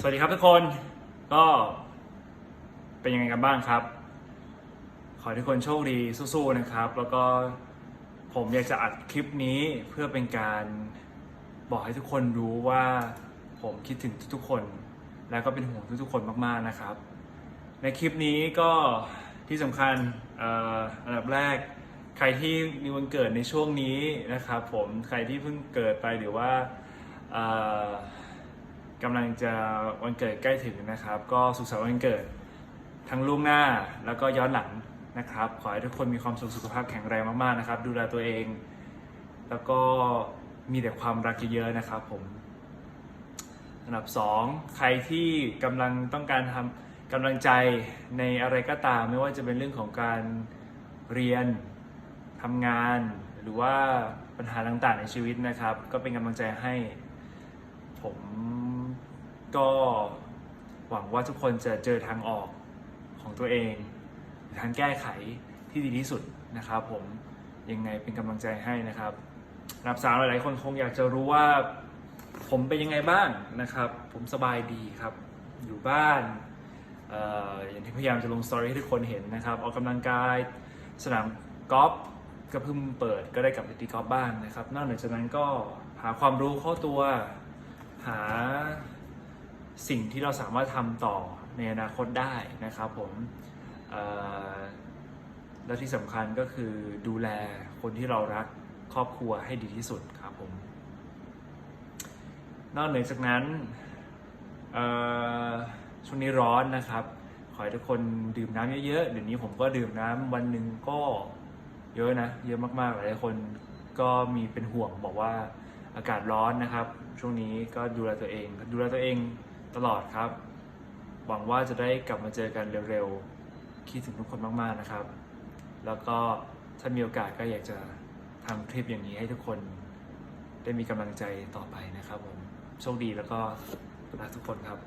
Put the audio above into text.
สวัสดีครับทุกคนก็เป็นยังไงกันบ้างครับ ขอให้ทุกคนโชคดีสู้ๆนะครับ แล้วก็ผมอยากจะอัดคลิปนี้เพื่อเป็นการบอกให้ทุกคนรู้ว่าผมคิดถึงทุกๆคน แล้วก็เป็นห่วงทุกๆคนมากๆนะครับ ในคลิปนี้ก็ที่สำคัญอ,อันดับแรก ใครที่มีวันเกิดในช่วงนี้นะครับ ผมใครที่เพิ่งเกิดไปหรือว่า กำลังจะวันเกิดใกล้ถึงนะครับ ก็สุขสันต์วันเกิดทั้งล่วงหน้าแล้วก็ย้อนหลังนะครับ ขอให้ทุกคนมีความสุขสุขภาพแข็งแรงมากๆนะครับ ดูแลตัวเอง แล้วก็มีแต่ความรักเยอะๆนะครับผมอันดับสองใครที่กำลังต้องการทำกำลังใจในอะไรก็ตาม ไม่ว่าจะเป็นเรื่องของการเรียนทำงาน หรือว่าปัญหาต่างๆในชีวิตนะครับ ก็เป็นกำลังใจให้ผม ก็หวังว่าทุกคนจะเจอทางออกของตัวเองทางแก้ไขที่ดีที่สุดนะครับ ผมยังไงเป็นกำลังใจให้นะครับนับสามหลายๆคนคงอยากจะรู้ว่า ผมเป็นยังไงบ้างนะครับ ผมสบายดีครับ อยู่บ้านอออย่างที่พยายามจะลงสตอรี่ให้ทุกคนเห็นนะครับ ออกกำลังกายสนามกอล์ฟก็เพิ่งเปิดก็ได้กลับไปตีกอล์ฟบ้างนะครับ นอกจากนั้นก็หาความรู้เข้าตัวหา สิ่งที่เราสามารถทำต่อในอนาคตได้นะครับผมและที่สำคัญก็คือดูแลคนที่เรารักครอบครัวให้ดีที่สุดครับผม นอกเหนือจากนั้นช่วงนี้ร้อนนะครับ ขอให้ทุกคนดื่มน้ำเยอะๆ เดี๋ยวนี้ผมก็ดื่มน้ำวันหนึ่งก็เยอะนะ เยอะมากๆ หลายคนก็มีเป็นห่วงบอกว่าอากาศร้อนนะครับ ช่วงนี้ก็ดูแลตัวเอง ดูแลตัวเอง ตลอดครับ หวังว่าจะได้กลับมาเจอกันเร็วๆ คิดถึงทุกคนมากๆนะครับ แล้วก็ถ้ามีโอกาสก็อยากจะทำคลิปอย่างนี้ให้ทุกคนได้มีกำลังใจต่อไปนะครับผม โชคดีแล้วก็รักทุกคนครับ